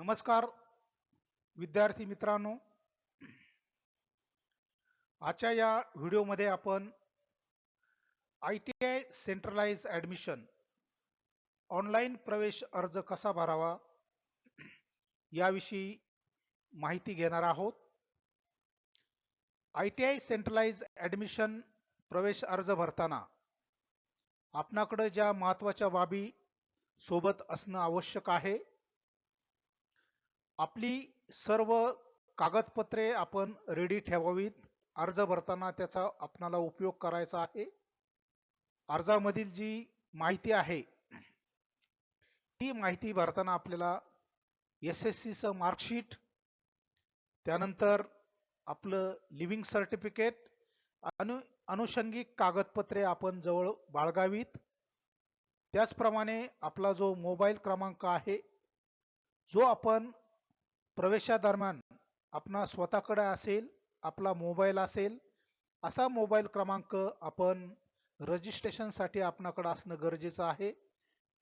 नमस्कार विद्यार्थी मित्रांनो. आजच्या या व्हिडिओमध्ये आपण I T I centralise admission online प्रवेश अर्ज कसा भरावा याविषयी माहिती घेणार आहोत. I T I centralise admission प्रवेश अर्ज भरताना आपणाकडं ज्या महत्त्वाच्या बाबी सोबत असणं आवश्यक आहे आपली सर्व कागदपत्रे आपण रेडी ठेवावीत. अर्ज भरताना त्याचा आपणाला उपयोग करायचा आहे. अर्जामधील जी माहिती आहे ती माहिती भरताना आपल्याला एस एस सीचं मार्कशीट त्यानंतर आपलं लिव्हिंग सर्टिफिकेट अनु अनुषंगिक कागदपत्रे आपण जवळ बाळगावीत. त्याचप्रमाणे आपला जो मोबाईल क्रमांक आहे जो आपण प्रवेशादरम्यान आपणा स्वतःकडे असेल आपला मोबाईल असेल असा मोबाईल क्रमांक आपण रजिस्ट्रेशनसाठी आपणाकडे असणं गरजेचं आहे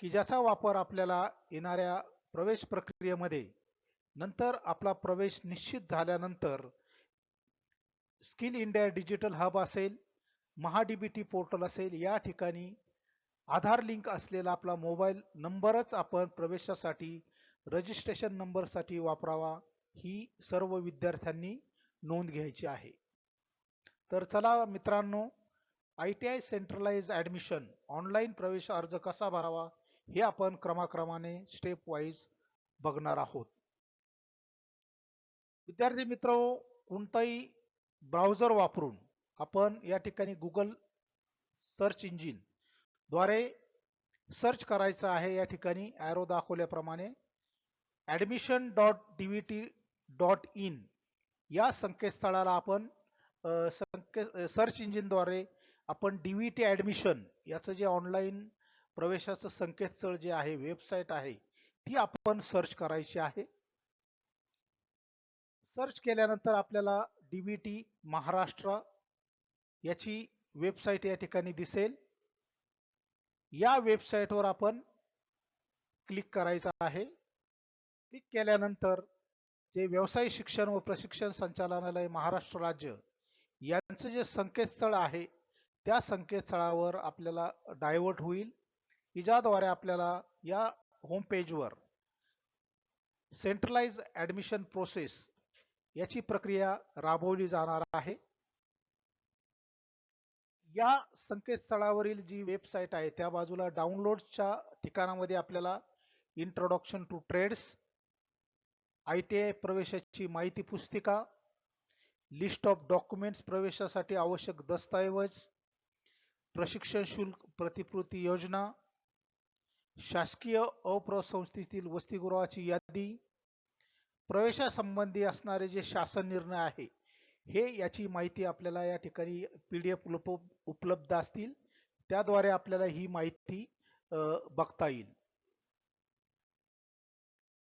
की ज्याचा वापर आपल्याला येणाऱ्या प्रवेश प्रक्रियेमध्ये नंतर आपला प्रवेश निश्चित झाल्यानंतर स्किल इंडिया डिजिटल हब असेल महाडीबीटी पोर्टल असेल या ठिकाणी आधार लिंक असलेला आपला मोबाईल नंबरच आपण प्रवेशासाठी रजिस्ट्रेशन नंबरसाठी वापरावा ही सर्व विद्यार्थ्यांनी नोंद घ्यायची आहे. तर चला मित्रांनो I T I centralise admission online प्रवेश अर्ज कसा भरावा हे आपण क्रमाक्रमाने स्टेप वाईज बघणार आहोत. विद्यार्थी मित्र कोणताही ब्राउझर वापरून आपण या ठिकाणी गुगल सर्च इंजिनद्वारे सर्च करायचं आहे या ठिकाणी ॲरो दाखवल्याप्रमाणे. Admission dot D V T dot in या संकेतस्थळाला आपण संके सर्च इंजिनद्वारे आपण डी व्ही टी ॲडमिशन याचं जे ऑनलाईन प्रवेशाचं संकेतस्थळ जे आहे वेबसाईट आहे ती आपण सर्च करायची आहे. सर्च केल्यानंतर आपल्याला डी व्ही टी महाराष्ट्र याची वेबसाईट या ठिकाणी दिसेल. या वेबसाईटवर आपण क्लिक करायचं आहे. क्लिक केल्यानंतर जे व्यवसाय शिक्षण व प्रशिक्षण संचालनालय महाराष्ट्र राज्य यांचं जे संकेतस्थळ आहे त्या संकेतस्थळावर आपल्याला डायव्हर्ट होईल. की आपल्याला या होम पेजवर सेंट्रलाइज ॲडमिशन प्रोसेस याची प्रक्रिया राबवली जाणार आहे. या संकेतस्थळावरील जी वेबसाईट आहे त्या बाजूला डाउनलोडच्या ठिकाणामध्ये आपल्याला introduction to trades I T I प्रवेशाची माहिती पुस्तिका लिस्ट ऑफ डॉक्युमेंट्स प्रवेशासाठी आवश्यक दस्तऐवज प्रशिक्षण शुल्क प्रतिपूर्ती योजना शासकीय अप्रसंस्थेतील वसतिगृहाची यादी प्रवेशासंबंधी असणारे जे शासन निर्णय आहे हे याची माहिती आपल्याला या ठिकाणी पी डी एफ उपलब्ध असतील. त्याद्वारे आपल्याला ही माहिती बघता येईल.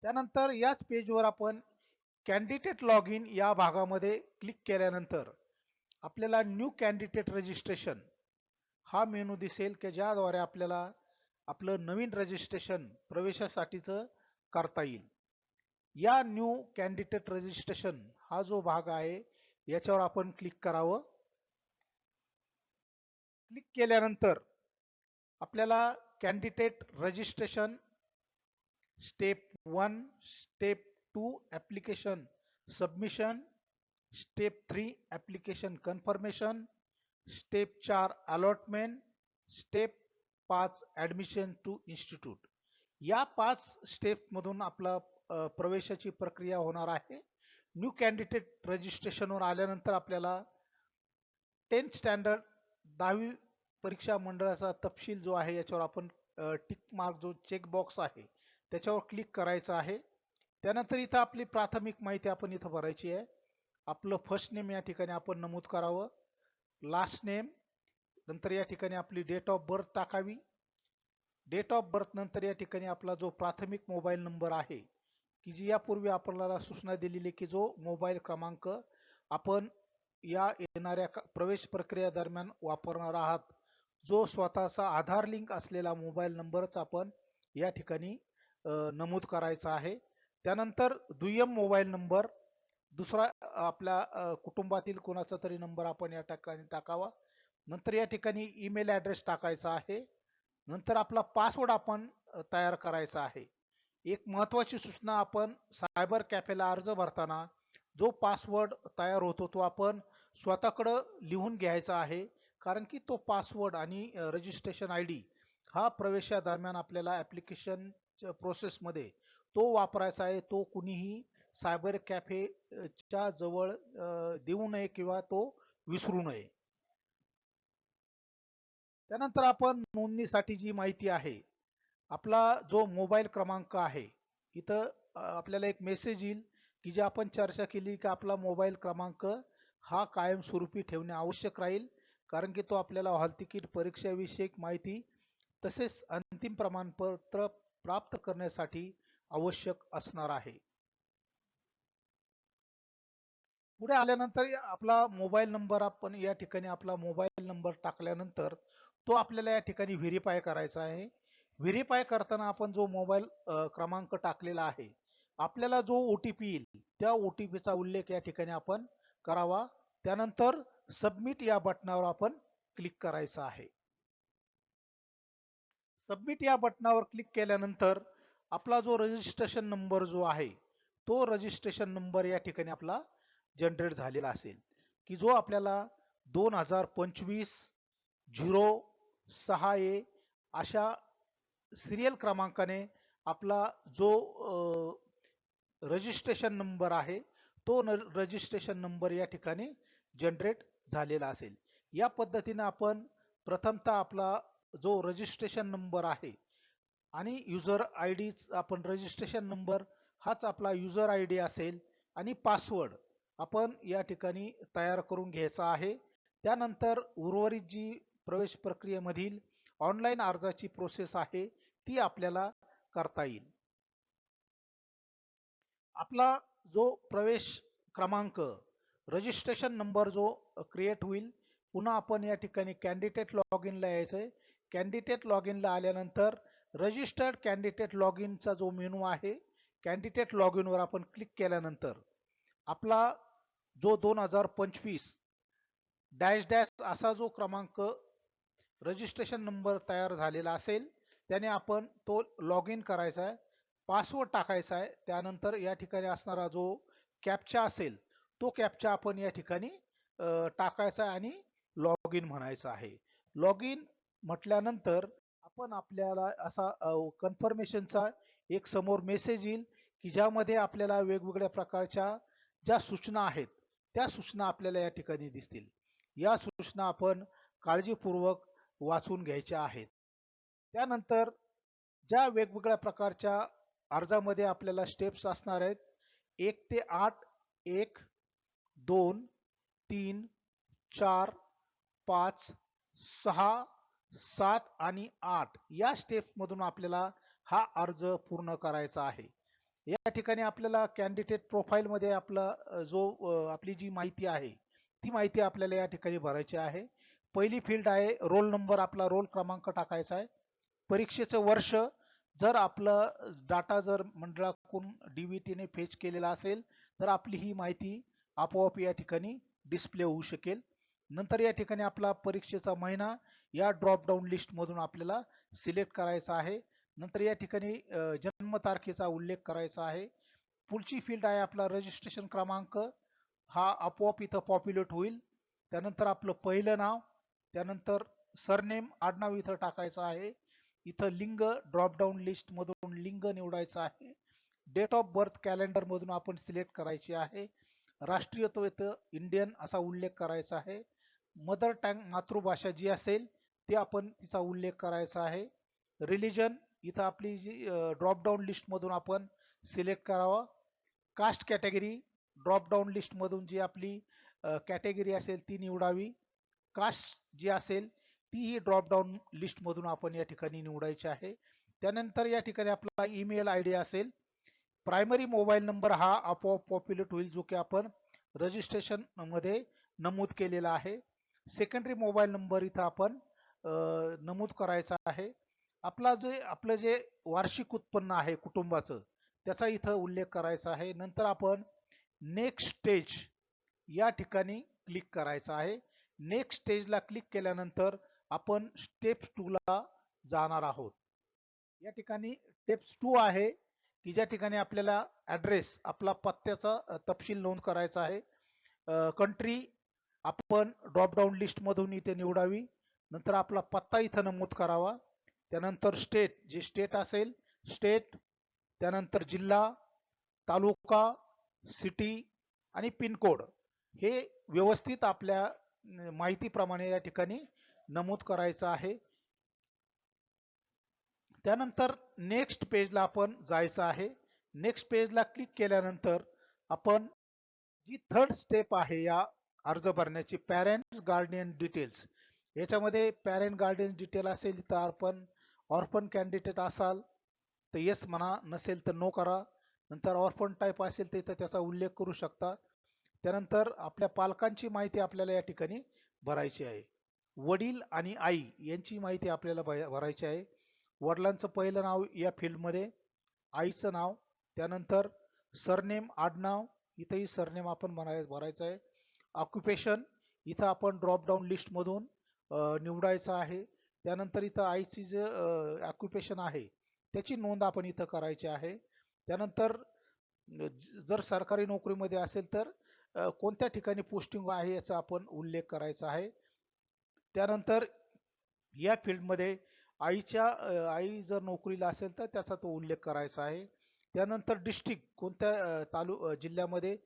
त्यानंतर याच पेजवर आपण कॅन्डिडेट लॉग इन या भागामध्ये क्लिक केल्यानंतर आपल्याला न्यू कॅन्डिडेट रजिस्ट्रेशन हा मेनू दिसेल की ज्याद्वारे आपल्याला आपलं नवीन रजिस्ट्रेशन प्रवेशासाठीचं करता येईल. या न्यू कॅन्डिडेट रजिस्ट्रेशन हा जो भाग आहे याच्यावर आपण क्लिक करावं. क्लिक केल्यानंतर आपल्याला candidate registration step one step two application submission step three application confirmation step चार अलॉटमेंट स्टेप पाच ॲडमिशन टू इन्स्टिट्यूट. या पाच स्टेपमधून आपला प्रवेशाची प्रक्रिया होणार आहे. न्यू कॅन्डिडेट रजिस्ट्रेशनवर आल्यानंतर आपल्याला टेन्थ स्टँडर्ड दहावी परीक्षा मंडळाचा तपशील जो आहे याच्यावर आपण टिक मार्क जो चेक बॉक्स आहे त्याच्यावर क्लिक करायचं आहे. त्यानंतर इथं आपली प्राथमिक माहिती आपण इथं भरायची आहे. आपलं फर्स्ट नेम या ठिकाणी आपण नमूद करावं. लास्ट नेम नंतर या ठिकाणी आपली डेट ऑफ बर्थ टाकावी. डेट ऑफ बर्थ नंतर या ठिकाणी आपला जो प्राथमिक मोबाईल नंबर आहे की जी यापूर्वी आपल्याला सूचना दिलेली की जो मोबाईल क्रमांक आपण या येणाऱ्या प्रवेश प्रक्रिया दरम्यान वापरणार आहात जो स्वतःचा आधार लिंक असलेला मोबाईल नंबरच आपण या ठिकाणी नमूद करायचा आहे. त्यानंतर दुय्यम मोबाईल नंबर दुसरा आपल्या कुटुंबातील कोणाचा तरी नंबर आपण या ठिकाणी टाकावा. नंतर या ठिकाणी ईमेल ॲड्रेस टाकायचा आहे. नंतर आपला पासवर्ड आपण तयार करायचा आहे. एक महत्त्वाची सूचना आपण सायबर कॅफेला अर्ज भरताना जो पासवर्ड तयार होतो तो आपण स्वतःकडं लिहून घ्यायचा आहे. कारण की तो पासवर्ड आणि रजिस्ट्रेशन आय डी हा प्रवेशादरम्यान आपल्याला ॲप्लिकेशन प्रोसेसमध्ये तो वापरायचा आहे तो कुणीही सायबर कॅफेच्या जवळ देऊ नये किंवा तो विसरू नये. त्यानंतर आपण नोंदणीसाठी जी माहिती आहे आपला जो मोबाईल क्रमांक आहे इथं आपल्याला एक मेसेज येईल की जे आपण चर्चा केली की आपला मोबाईल क्रमांक हा कायमस्वरूपी ठेवणे आवश्यक राहील कारण की तो आपल्याला हॉल तिकीट परीक्षाविषयक माहिती तसेच अंतिम प्रमाणपत्र प्राप्त करण्यासाठी आवश्यक असणार आहे. पुढे आल्यानंतर आपला मोबाईल नंबर आपण या ठिकाणी आपला मोबाईल नंबर टाकल्यानंतर तो आपल्याला या ठिकाणी व्हेरीफाय करायचा आहे. व्हेरीफाय करताना आपण जो मोबाईल क्रमांक टाकलेला आहे आपल्याला जो ओ टी पी येईल त्या ओ टी पीचा उल्लेख या ठिकाणी आपण करावा. त्यानंतर सबमिट या बटनावर आपण क्लिक करायचं आहे. सबमिट या बटनावर क्लिक केल्यानंतर आपला जो रजिस्ट्रेशन नंबर जो आहे तो रजिस्ट्रेशन नंबर या ठिकाणी आपला जनरेट झालेला असेल. की जो आपल्याला दोन हजार पंचवीस झिरो सहा ए अशा सिरियल क्रमांकाने आपला जो रजिस्ट्रेशन नंबर आहे तो रजिस्ट्रेशन नंबर या ठिकाणी जनरेट झालेला असेल. या पद्धतीने आपण प्रथमतः आपला जो रजिस्ट्रेशन नंबर आहे. आणि युजर आय डी आपण रजिस्ट्रेशन नंबर हाच आपला युजर आय डी असेल आणि पासवर्ड आपण या ठिकाणी तयार करून घ्यायचा आहे. त्यानंतर उर्वरित जी प्रवेश प्रक्रियेमधील ऑनलाईन अर्जाची प्रोसेस आहे ती आपल्याला करता येईल. आपला जो प्रवेश क्रमांक रजिस्ट्रेशन नंबर जो क्रिएट होईल पुन्हा आपण या ठिकाणी कॅन्डिडेट लॉग इनला यायचं आहे कॅन्डिडेट लॉग इनला आल्यानंतर रजिस्टर्ड कॅन्डिडेट लॉग इनचा जो मेनू आहे कॅन्डिडेट लॉग इनवर आपण क्लिक केल्यानंतर आपला जो दोन हजार पंचवीस डॅश डॅश असा जो क्रमांक रजिस्ट्रेशन नंबर तयार झालेला असेल त्याने आपण तो लॉग इन करायचा आहे पासवर्ड टाकायचा आहे त्यानंतर या ठिकाणी असणारा जो कॅपचा असेल तो कॅपचा आपण या ठिकाणी टाकायचा आहे आणि लॉग इन म्हणायचं आहे. लॉग इन म्हटल्यानंतर आपण आपल्याला असा कन्फर्मेशनचा एक समोर मेसेज येईल की ज्यामध्ये आपल्याला वेगवेगळ्या प्रकारच्या ज्या सूचना आहेत त्या सूचना आपल्याला या ठिकाणी दिसतील. या सूचना आपण काळजीपूर्वक वाचून घ्यायच्या आहेत. त्यानंतर ज्या वेगवेगळ्या प्रकारच्या अर्जामध्ये आपल्याला स्टेप्स असणार आहेत एक ते आठ एक दोन तीन चार पाच सहा सात आणि आठ या स्टेपमधून आपल्याला हा अर्ज पूर्ण करायचा आहे. या ठिकाणी आपल्याला कॅन्डिडेट प्रोफाईलमध्ये आपला जो आपली जी माहिती आहे ती माहिती आपल्याला या ठिकाणी भरायची आहे. पहिली फील्ड आहे रोल नंबर आपला रोल क्रमांक टाकायचा आहे. परीक्षेचं वर्ष जर आपलं डाटा जर मंडळाकडून डीव्हीटीने फेच केलेला असेल तर आपली ही माहिती आपोआप या ठिकाणी डिस्प्ले होऊ शकेल. नंतर या ठिकाणी आपला परीक्षेचा महिना या ड्रॉप डाऊन लिस्टमधून आपल्याला सिलेक्ट करायचा आहे. नंतर या ठिकाणी जन्मतारखेचा उल्लेख करायचा आहे. पुढची फील्ड आहे आपला रजिस्ट्रेशन क्रमांक. हा आपोआप इथं पॉप्युलेट होईल. त्यानंतर आपलं पहिलं नाव. त्यानंतर सरनेम आडनाव इथं टाकायचं आहे. इथं लिंग ड्रॉपडाऊन लिस्टमधून लिंग निवडायचं आहे. डेट ऑफ बर्थ कॅलेंडरमधून आपण सिलेक्ट करायची आहे. राष्ट्रीयत्व इथं इंडियन असा उल्लेख करायचा आहे. मदर टँग मातृभाषा जी असेल ती आपण तिचा उल्लेख करायचा आहे. रिलिजन इथं आपली जी ड्रॉपडाऊन लिस्टमधून आपण सिलेक्ट करावा. कास्ट कॅटेगरी ड्रॉपडाऊन लिस्टमधून जी आपली कॅटेगरी असेल ती निवडावी. कास्ट जी असेल तीही ड्रॉपडाऊन लिस्टमधून आपण या ठिकाणी निवडायची आहे. त्यानंतर या ठिकाणी आपला ईमेल आय डी असेल. प्रायमरी मोबाईल नंबर हा आपोआप पॉप्युलेट होईल जो की आपण रजिस्ट्रेशनमध्ये नमूद केलेला आहे. सेकंडरी मोबाईल नंबर इथं आपण नमूद करायचा आहे. आपला जे आपलं जे वार्षिक उत्पन्न आहे कुटुंबाचं त्याचा इथं उल्लेख करायचा आहे. नंतर आपण नेक्स्ट स्टेज या ठिकाणी क्लिक करायचं आहे. नेक्स्ट स्टेजला क्लिक केल्यानंतर आपण स्टेप टूला जाणार आहोत. या ठिकाणी स्टेप्स टू आहे की ज्या ठिकाणी आपल्याला ॲड्रेस आपला पत्त्याचा तपशील नोंद करायचा आहे. कंट्री आपण ड्रॉपडाऊन लिस्टमधून इथे निवडावी. नंतर आपला पत्ता इथं नमूद करावा. त्यानंतर स्टेट जे स्टेट असेल स्टेट त्यानंतर जिल्हा तालुका सिटी आणि पिनकोड. हे व्यवस्थित आपल्या माहितीप्रमाणे या ठिकाणी नमूद करायचं आहे. त्यानंतर नेक्स्ट पेजला आपण जायचं आहे. नेक्स्ट पेजला क्लिक केल्यानंतर आपण जी थर्ड स्टेप आहे या अर्ज भरण्याची पॅरेंट्स गार्डियन डिटेल्स याच्यामध्ये पॅरेंट गार्डियन डिटेल असेल तर आपण ऑर्फन कॅन्डिडेट असाल तर येस म्हणा नसेल तर नो करा. नंतर ऑर्फन टाईप असेल तर इथं त्याचा उल्लेख करू शकता. त्यानंतर आपल्या पालकांची माहिती आपल्याला या ठिकाणी भरायची आहे. वडील आणि आई यांची माहिती आपल्याला भरायची आहे. वडिलांचं पहिलं नाव या फील्डमध्ये आईचं नाव त्यानंतर सरनेम आडनाव इथंही सरनेम आपण भराय भरायचं आहे. ऑक्युपेशन इथं आपण ड्रॉपडाऊन लिस्टमधून निवडायचं आहे. त्यानंतर इथं आईची जे ऑक्युपेशन आहे त्याची नोंद आपण इथं करायची आहे. त्यानंतर जर सरकारी नोकरीमध्ये असेल तर कोणत्या ठिकाणी पोस्टिंग आहे याचा आपण उल्लेख करायचा आहे. त्यानंतर या फील्डमध्ये आईच्या आई जर नोकरीला असेल तर त्याचा तो उल्लेख करायचा आहे. त्यानंतर डिस्ट्रिक्ट कोणत्या तालु जिल्ह्यामध्ये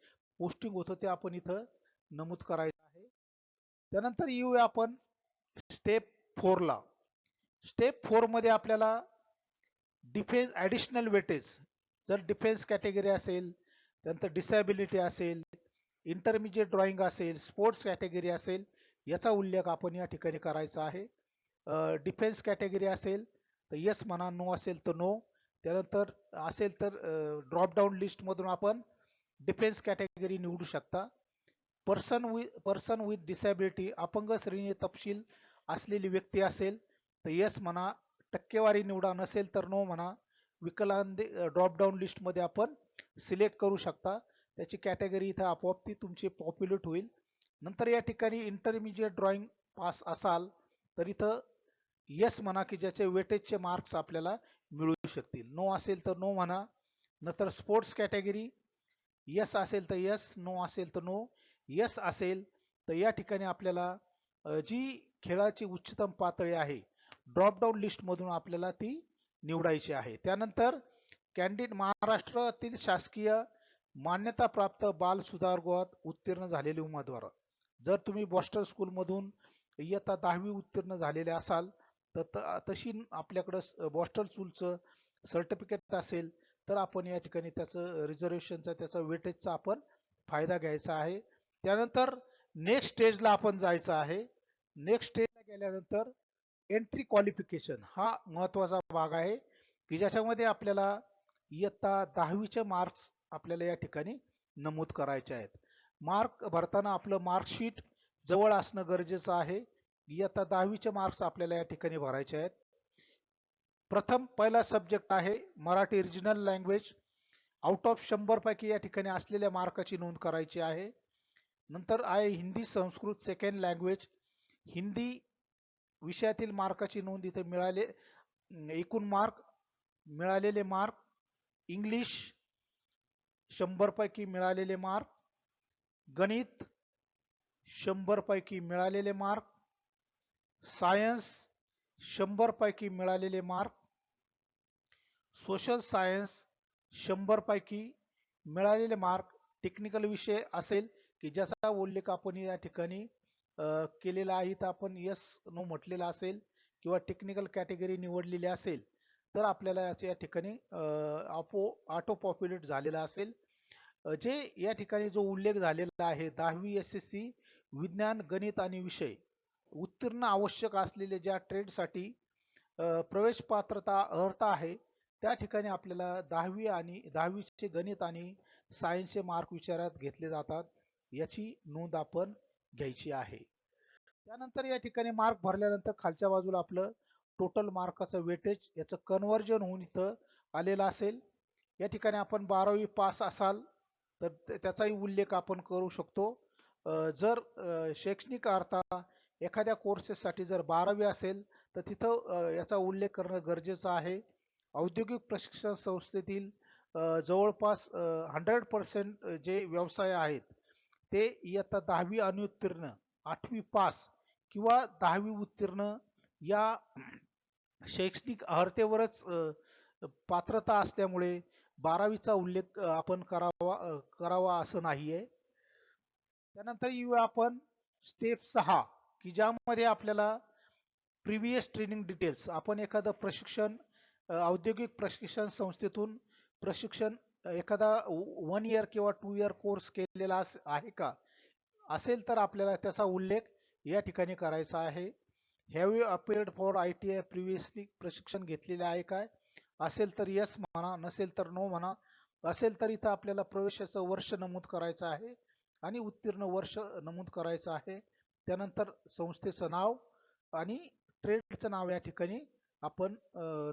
पोस्टिंग होतं ते आपण इथं नमूद करायचं आहे. त्यानंतर येऊया आपण स्टेप फोरला स्टेप फोरमध्ये आपल्याला डिफेन्स ॲडिशनल वेटेज जर डिफेन्स कॅटेगरी असेल त्यानंतर डिसॅबिलिटी असेल इंटरमिजिएट ड्रॉइंग असेल स्पोर्ट्स कॅटेगरी असेल याचा उल्लेख आपण या ठिकाणी करायचा आहे. डिफेन्स कॅटेगरी असेल तर येस म्हणा नो असेल तर नो त्यानंतर असेल तर ड्रॉपडाऊन लिस्टमधून आपण डिफेन्स कॅटेगरी निवडू शकता. पर्सन वि पर्सन विथ डिसॅबिलिटी अपंग श्रेणी तपशील असलेली व्यक्ती असेल तर येस म्हणा टक्केवारी निवडा नसेल तर नो म्हणा विकलांग ड्रॉपडाऊन लिस्टमध्ये आपण सिलेक्ट करू शकता. त्याची कॅटेगरी इथं आपोआप ती तुमची पॉप्युलेट होईल. नंतर या ठिकाणी इंटरमिजिएट ड्रॉइंग पास असाल तर इथं येस म्हणा की ज्याचे वेटेजचे मार्क्स आपल्याला मिळू शकतील. नो असेल तर नो म्हणा. नंतर स्पोर्ट्स कॅटेगरी यस असेल तर यस नो असेल तर नो यस असेल तर या ठिकाणी आपल्याला जी खेळाची उच्चतम पातळी आहे ड्रॉपडाऊन लिस्टमधून आपल्याला ती निवडायची आहे. त्यानंतर कॅन्डिडेट महाराष्ट्रातील शासकीय मान्यताप्राप्त बाल सुधारगृहात उत्तीर्ण झालेले उमेदवार. जर तुम्ही बॉस्टन स्कूलमधून इयत्ता दहावी उत्तीर्ण झालेले असाल तर त- तशी आपल्याकडं बॉस्टर स्कूलचं सर्टिफिकेट असेल तर आपण या ठिकाणी त्याचं रिझर्वेशनचा त्याचा वेटेजचा आपण फायदा घ्यायचा आहे. त्यानंतर नेक्स्ट स्टेजला आपण जायचं आहे. नेक्स्ट स्टेजला गेल्यानंतर एंट्री क्वालिफिकेशन हा महत्त्वाचा भाग आहे की ज्याच्यामध्ये आपल्याला इयत्ता दहावीचे मार्क्स आपल्याला या ठिकाणी नमूद करायचे आहेत. मार्क भरताना आपलं मार्कशीट जवळ असणं गरजेचं आहे. इयत्ता दहावीचे मार्क्स आपल्याला या ठिकाणी भरायचे आहेत. प्रथम पहिला सब्जेक्ट आहे Marathi regional language out of शंभरपैकी या ठिकाणी असलेल्या मार्काची नोंद करायची आहे. नंतर आहे हिंदी संस्कृत सेकंड लँग्वेज हिंदी विषयातील मार्काची नोंद इथे मिळाले एकूण मार्क मिळालेले मार्क इंग्लिश शंभरपैकी मिळालेले मार्क गणित शंभरपैकी मिळालेले मार्क सायन्स शंभरपैकी मिळालेले मार्क सोशल सायन्स शंभरपैकी मिळालेले मार्क टेक्निकल विषय असेल की ज्याचा उल्लेख आपण या ठिकाणी केलेला आहे तर आपण यस नो म्हटलेला असेल किंवा टेक्निकल कॅटेगरी निवडलेली असेल तर आपल्याला याच्या या ठिकाणी आपो ऑटो पॉप्युलेट झालेला असेल. जे या ठिकाणी जो उल्लेख झालेला आहे दहावी एस एस सी विज्ञान गणित आणि विषय उत्तीर्ण आवश्यक असलेले ज्या ट्रेडसाठी प्रवेश पात्रता अर्हता आहे त्या ठिकाणी आपल्याला दहावी आणि दहावीचे गणित आणि सायन्सचे मार्क विचारात घेतले जातात. याची नोंद आपण घ्यायची आहे. त्यानंतर या ठिकाणी मार्क भरल्यानंतर खालच्या बाजूला आपलं टोटल मार्काचं वेटेज याचं कन्वर्जन होऊन इथं आलेलं असेल. या ठिकाणी आपण बारावी पास असाल तर त्याचाही उल्लेख आपण करू शकतो. जर शैक्षणिक अर्थात एखाद्या कोर्सेससाठी जर बारावी असेल तर तिथं याचा उल्लेख करणं गरजेचं आहे. औद्योगिक प्रशिक्षण संस्थेतील जवळपास हंड्रेड पर्सेंट जे व्यवसाय आहेत ते इयत्ता दहावी अनुत्तीर्ण आठवी पास किंवा दहावी उत्तीर्ण या शैक्षणिक अर्हतेवरच पात्रता असल्यामुळे बारावीचा उल्लेख आपण करावा करावा असं नाहीये. त्यानंतर येऊया आपण स्टेप सहा की ज्यामध्ये आपल्याला प्रिव्हियस ट्रेनिंग डिटेल्स आपण एखादं प्रशिक्षण औद्योगिक प्रशिक्षण संस्थेतून प्रशिक्षण एखादा वन इयर किंवा टू इयर कोर्स केलेला अस- आहे का? असेल तर आपल्याला त्याचा उल्लेख या ठिकाणी करायचा आहे. Have you appeared for I T I previously प्रशिक्षण घेतलेले आहे काय? असेल तर यस म्हणा नसेल तर नो म्हणा. असेल तर इथं आपल्याला प्रवेशाचं वर्ष नमूद करायचं आहे आणि उत्तीर्ण वर्ष नमूद करायचं आहे. त्यानंतर संस्थेचं नाव आणि ट्रेडचं नाव या ठिकाणी आपण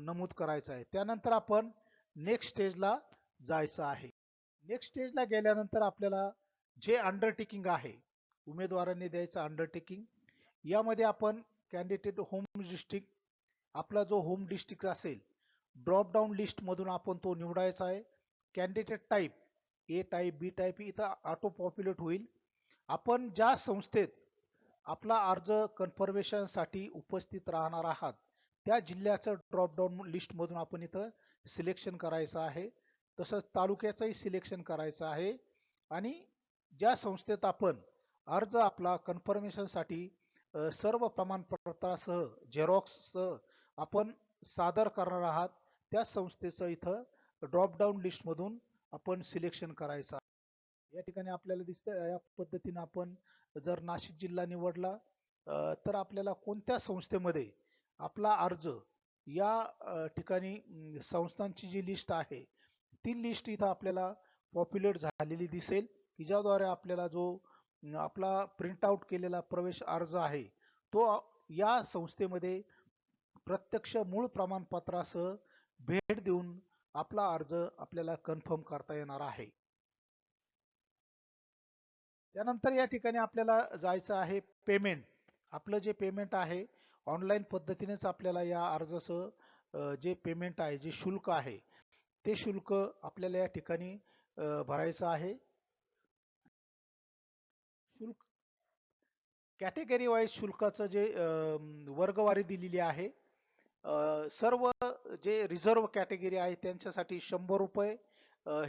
नमूद करायचं आहे. त्यानंतर आपण नेक्स्ट स्टेजला जायचं आहे. नेक्स्ट स्टेजला गेल्यानंतर आपल्याला जे अंडरटेकिंग आहे उमेदवारांनी द्यायचं अंडरटेकिंग यामध्ये आपण कॅन्डिडेट होम डिस्ट्रिक्ट आपला जो होम डिस्ट्रिक्ट असेल ड्रॉप लिस्टमधून आपण तो निवडायचा आहे. Candidate type A type B type इथं ऑटो पॉप्युलेट होईल. आपण ज्या संस्थेत आपला अर्ज कन्फर्मेशनसाठी उपस्थित राहणार आहात त्या जिल्ह्याचं ड्रॉपडाऊन लिस्टमधून आपण इथं सिलेक्शन करायचं आहे. तसंच तालुक्याचंही सिलेक्शन करायचं आहे. आणि ज्या संस्थेत आपण अर्ज आपला कन्फर्मेशनसाठी सर्व प्रमाणपत्रासह झेरॉक्ससह आपण सादर करणार आहात त्या संस्थेचं इथं ड्रॉपडाऊन लिस्टमधून आपण सिलेक्शन करायचं आहे. या ठिकाणी आपल्याला दिसतं या पद्धतीनं आपण जर नाशिक जिल्हा निवडला तर आपल्याला कोणत्या संस्थेमध्ये आपला अर्ज या ठिकाणी संस्थांची जी लिस्ट आहे ती लिस्ट इथं आपल्याला पॉप्युलेट झालेली दिसेल. की ज्याद्वारे आपल्याला जो आपला प्रिंट आउट केलेला प्रवेश अर्ज आहे तो या संस्थेमध्ये प्रत्यक्ष मूळ प्रमाणपत्रासह भेट देऊन आपला अर्ज आपल्याला कन्फर्म करता येणार आहे. त्यानंतर या ठिकाणी आपल्याला जायचं आहे पेमेंट आपलं जे पेमेंट आहे ऑनलाईन पद्धतीनेच आपल्याला या अर्जाचं जे पेमेंट आहे जे शुल्क आहे ते शुल्क आपल्याला या ठिकाणी भरायचं आहे. शुल्क कॅटेगरी वाईज शुल्काचं जे वर्गवारी दिलेली आहे सर्व जे रिझर्व कॅटेगरी आहे त्यांच्यासाठी शंभर रुपये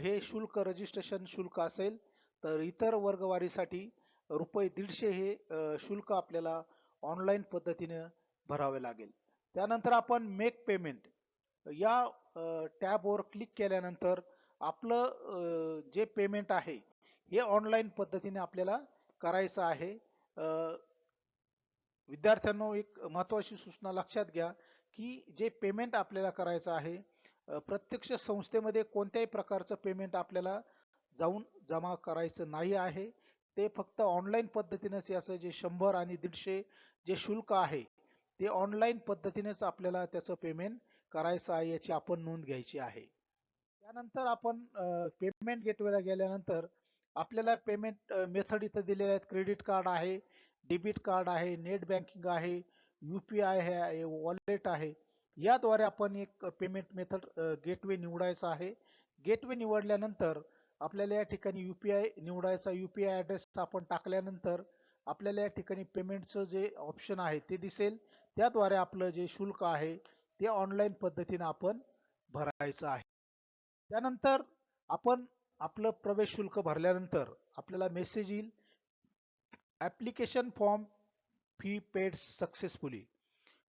हे शुल्क रजिस्ट्रेशन शुल्क असेल तर इतर वर्गवारीसाठी रुपये दीडशे हे शुल्क आपल्याला ऑनलाईन पद्धतीने भरावे लागेल. त्यानंतर आपण मेक पेमेंट या टॅबवर क्लिक केल्यानंतर आपलं जे पेमेंट आहे हे ऑनलाईन पद्धतीने आपल्याला करायचं आहे. विद्यार्थ्यांनो एक महत्त्वाची सूचना लक्षात घ्या की जे पेमेंट आपल्याला करायचं आहे प्रत्यक्ष संस्थेमध्ये कोणत्याही प्रकारचं पेमेंट आपल्याला जाऊन जमा करायचं नाही आहे. ते फक्त ऑनलाईन पद्धतीनेच याचं जे शंभर आणि दीडशे जे शुल्क आहे ते ऑनलाईन पद्धतीनेच आपल्याला त्याचं पेमेंट करायचं आहे याची आपण नोंद घ्यायची आहे. त्यानंतर आपण पेमेंट गेटवेला गेल्यानंतर आपल्याला पेमेंट मेथड इथं दिलेले आहेत. क्रेडिट कार्ड आहे डेबिट कार्ड आहे नेट बँकिंग आहे यू पी आय आहे वॉलेट आहे. याद्वारे आपण एक पेमेंट मेथड गेटवे निवडायचा आहे. गेटवे निवडल्यानंतर आपल्याला या ठिकाणी यू पी आय निवडायचा. यू पी आय ॲड्रेस आपण टाकल्यानंतर आपल्याला या ठिकाणी पेमेंटचं जे ऑप्शन आहे ते दिसेल. त्याद्वारे आपलं जे शुल्क आहे ते ऑनलाईन पद्धतीने आपण भरायचं आहे. त्यानंतर आपण आपलं प्रवेश शुल्क भरल्यानंतर आपल्याला मेसेज येईल application form fee paid successfully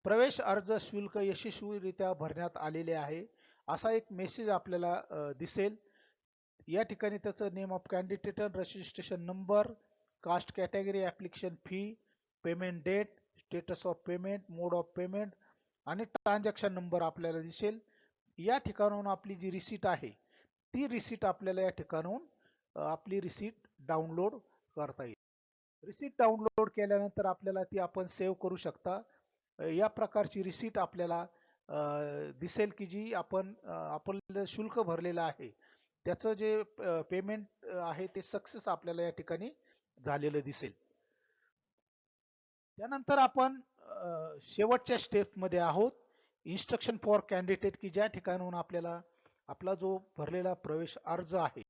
प्रवेश अर्ज शुल्क यशस्वीरित्या भरण्यात आलेले आहे असा एक मेसेज आपल्याला दिसेल. या ठिकाणी त्याचं name of candidate registration number caste category application fee payment date status of payment mode of payment आणि ट्रान्झॅक्शन नंबर आपल्याला दिसेल. या ठिकाणाहून आपली जी रिसीट आहे ती रिसीट आपल्याला या ठिकाणाहून आपली रिसीट डाउनलोड करता येईल. रिसीट डाउनलोड केल्यानंतर आपल्याला ती आपण सेव्ह करू शकता. या प्रकारची रिसीट आपल्याला दिसेल की जी आपण आपण शुल्क भरलेलं आहे. त्याचं जे पेमेंट आहे ते सक्सेस आपल्याला या ठिकाणी झालेलं दिसेल. त्यानंतर आपण शेवटच्या स्टेपमध्ये आहोत. इन्स्ट्रक्शन फॉर कॅन्डिडेट की ज्या ठिकाणाहून आपल्याला आपला जो भरलेला प्रवेश अर्ज आहे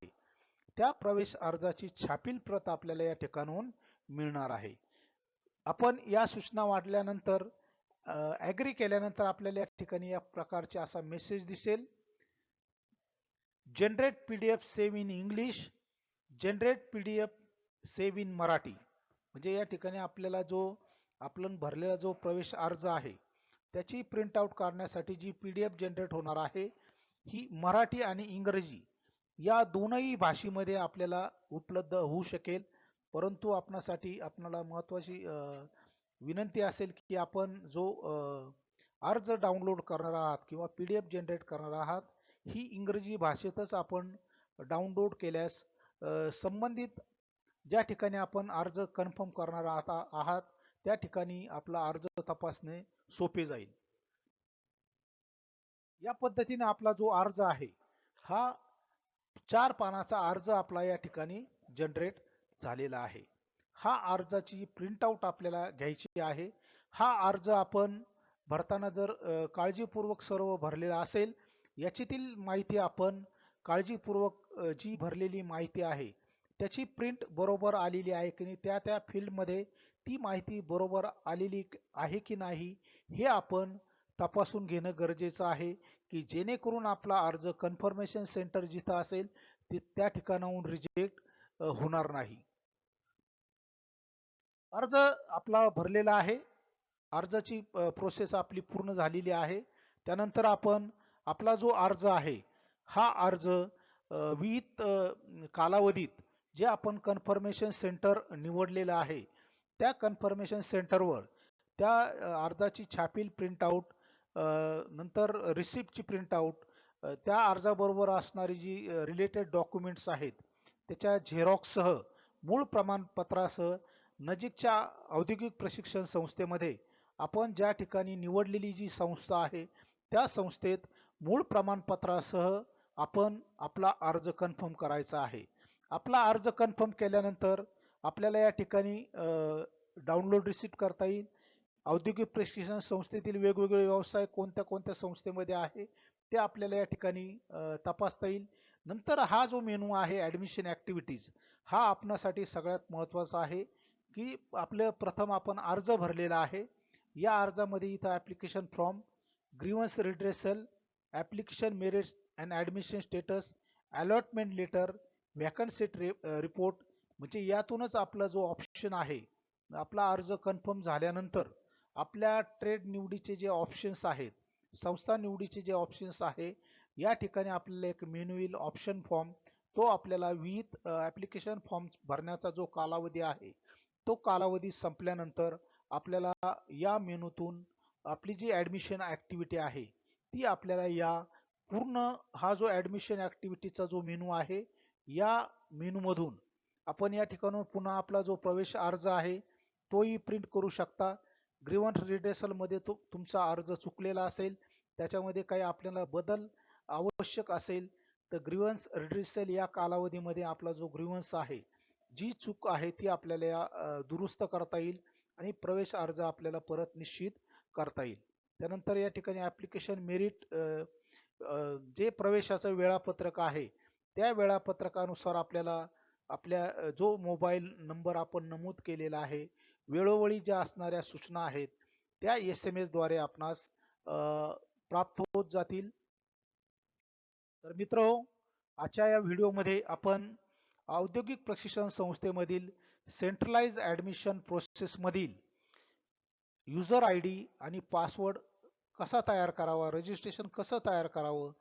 त्या प्रवेश अर्जाची छापील प्रत आपल्याला या ठिकाणाहून मिळणार आहे. आपण या सूचना वाढल्यानंतर ॲग्री केल्यानंतर आपल्याला या ठिकाणी या प्रकारचे असा मेसेज दिसेल. Generate P D F save in English generate P D F save in Marathi. म्हणजे या ठिकाणी आपल्याला जो आपण भरलेला जो प्रवेश अर्ज आहे त्याची प्रिंटआउट काढण्यासाठी जी पी डी एफ जनरेट होणार आहे ही मराठी आणि इंग्रजी या दोनही भाषेमध्ये आपल्याला उपलब्ध होऊ शकेल. परंतु आपणासाठी आपणाला महत्त्वाची विनंती असेल की आपण जो अर्ज डाउनलोड करणार आहात किंवा पी डी एफ जनरेट करणार आहात ही इंग्रजी भाषेतच आपण डाउनलोड केल्यास संबंधित ज्या ठिकाणी आपण अर्ज कन्फर्म करणार आहात त्या ठिकाणी आपला अर्ज तपासणे सोपे जाईल. या पद्धतीने आपला जो अर्ज आहे हा चार पानाचा अर्ज आपला या ठिकाणी जनरेट झालेला आहे. हा अर्जाची प्रिंटआउट आपल्याला घ्यायची आहे. हा अर्ज आपण भरताना जर काळजीपूर्वक सर्व भरलेला असेल याच्यातील माहिती आपण काळजीपूर्वक जी भरलेली माहिती आहे त्याची प्रिंट बरोबर आलेली आहे की नाही त्या त्या फील्डमध्ये ती माहिती बरोबर आलेली आहे की नाही हे आपण तपासून घेणं गरजेचं आहे की जेणेकरून आपला अर्ज कन्फर्मेशन सेंटर जिथं असेल ते त्या ठिकाणाहून रिजेक्ट होणार नाही. अर्ज आपला भरलेला आहे. अर्जाची प्रोसेस आपली पूर्ण झालेली आहे. त्यानंतर आपण आपला जो अर्ज आहे हा अर्ज विहित कालावधीत जे आपण कन्फर्मेशन सेंटर निवडलेलं आहे त्या कन्फर्मेशन सेंटरवर त्या अर्जाची छापील प्रिंटआउट नंतर रिसिप्टची प्रिंटआउट त्या अर्जाबरोबर असणारी जी रिलेटेड डॉक्युमेंट्स आहेत त्याच्या झेरॉक्ससह मूळ प्रमाणपत्रासह नजीकच्या औद्योगिक प्रशिक्षण संस्थेमध्ये आपण ज्या ठिकाणी निवडलेली जी संस्था आहे त्या संस्थेत मूळ प्रमाणपत्रासह आपण आपला अर्ज कन्फर्म करायचा आहे. आपला अर्ज कन्फर्म केल्यानंतर आपल्याला या ठिकाणी डाउनलोड रिसिप्ट करता येईल. औद्योगिक प्रशिक्षण संस्थेतील वेगवेगळे व्यवसाय कोणत्या कोणत्या संस्थेमध्ये आहे ते आपल्याला या ठिकाणी तपासता येईल. नंतर हा जो मेनू आहे ॲडमिशन ॲक्टिव्हिटीज हा आपणासाठी सगळ्यात महत्त्वाचा आहे की आपलं प्रथम आपण अर्ज भरलेला आहे. या अर्जामध्ये इथं application form grievance redressal application merit and admission status allotment letter vacancy report म्हणजे यातूनच आपला जो ऑप्शन आहे आपला अर्ज कन्फर्म झाल्यानंतर आपल्या ट्रेड निवडीचे जे ऑप्शन्स आहेत संस्था निवडीचे जे ऑप्शन्स आहे या ठिकाणी आपल्याला एक मेनू येईल ऑप्शन फॉर्म तो आपल्याला विविध ॲप्लिकेशन फॉर्म भरण्याचा जो कालावधी आहे तो कालावधी संपल्यानंतर आपल्याला या मेनूतून आपली जी ॲडमिशन ॲक्टिव्हिटी आहे ती आपल्याला या पूर्ण हा जो ॲडमिशन ॲक्टिव्हिटीचा जो मेनू आहे या मेनूमधून आपण या ठिकाणून पुन्हा आपला जो प्रवेश अर्ज आहे तोही प्रिंट करू शकता. ग्रीवन्स रिड्रेसलमध्ये तो तुमचा अर्ज चुकलेला असेल त्याच्यामध्ये काही आपल्याला बदल आवश्यक असेल तर ग्रीवन्स रिड्रेसल या कालावधीमध्ये आपला जो ग्रीवन्स आहे जी चूक आहे ती आपल्याला या, दुरुस्त करता येईल आणि प्रवेश अर्ज आपल्याला परत निश्चित करता येईल. त्यानंतर या ठिकाणी ॲप्लिकेशन मेरिट जे प्रवेशाचं वेळापत्रक आहे त्या वेळापत्रकानुसार आपल्याला आपल्या जो मोबाईल नंबर आपण नमूद केलेला आहे वेळोवेळी ज्या असणाऱ्या सूचना आहेत त्या एस एम एसद्वारे आपणास प्राप्त होत जातील. तर मित्र आजच्या या व्हिडिओमध्ये आपण औद्योगिक प्रशिक्षण संस्थेमधील सेंट्रलाइज ॲडमिशन प्रोसेसमधील युजर आय डी आणि पासवर्ड कसा तयार करावा रजिस्ट्रेशन कसं तयार करावं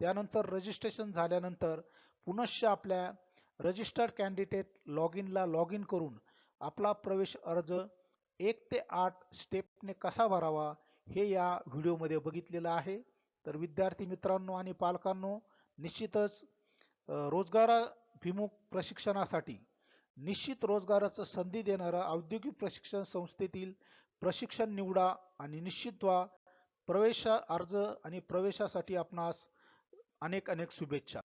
त्यानंतर रजिस्ट्रेशन झाल्यानंतर पुनश्च आपल्या रजिस्टर्ड कॅन्डिडेट लॉग इनला लॉग इन करून आपला प्रवेश अर्ज एक ते आठ स्टेपने कसा भरावा हे या व्हिडिओमध्ये बघितलेलं आहे. तर विद्यार्थी मित्रांनो आणि पालकांनो निश्चितच रोजगाराभिमुख प्रशिक्षणासाठी निश्चित रोजगाराचं संधी देणारा औद्योगिक प्रशिक्षण संस्थेतील प्रशिक्षण निवडा आणि निश्चित व्हा प्रवेश अर्ज आणि प्रवेशासाठी आपणास अनेक अनेक शुभेच्छा.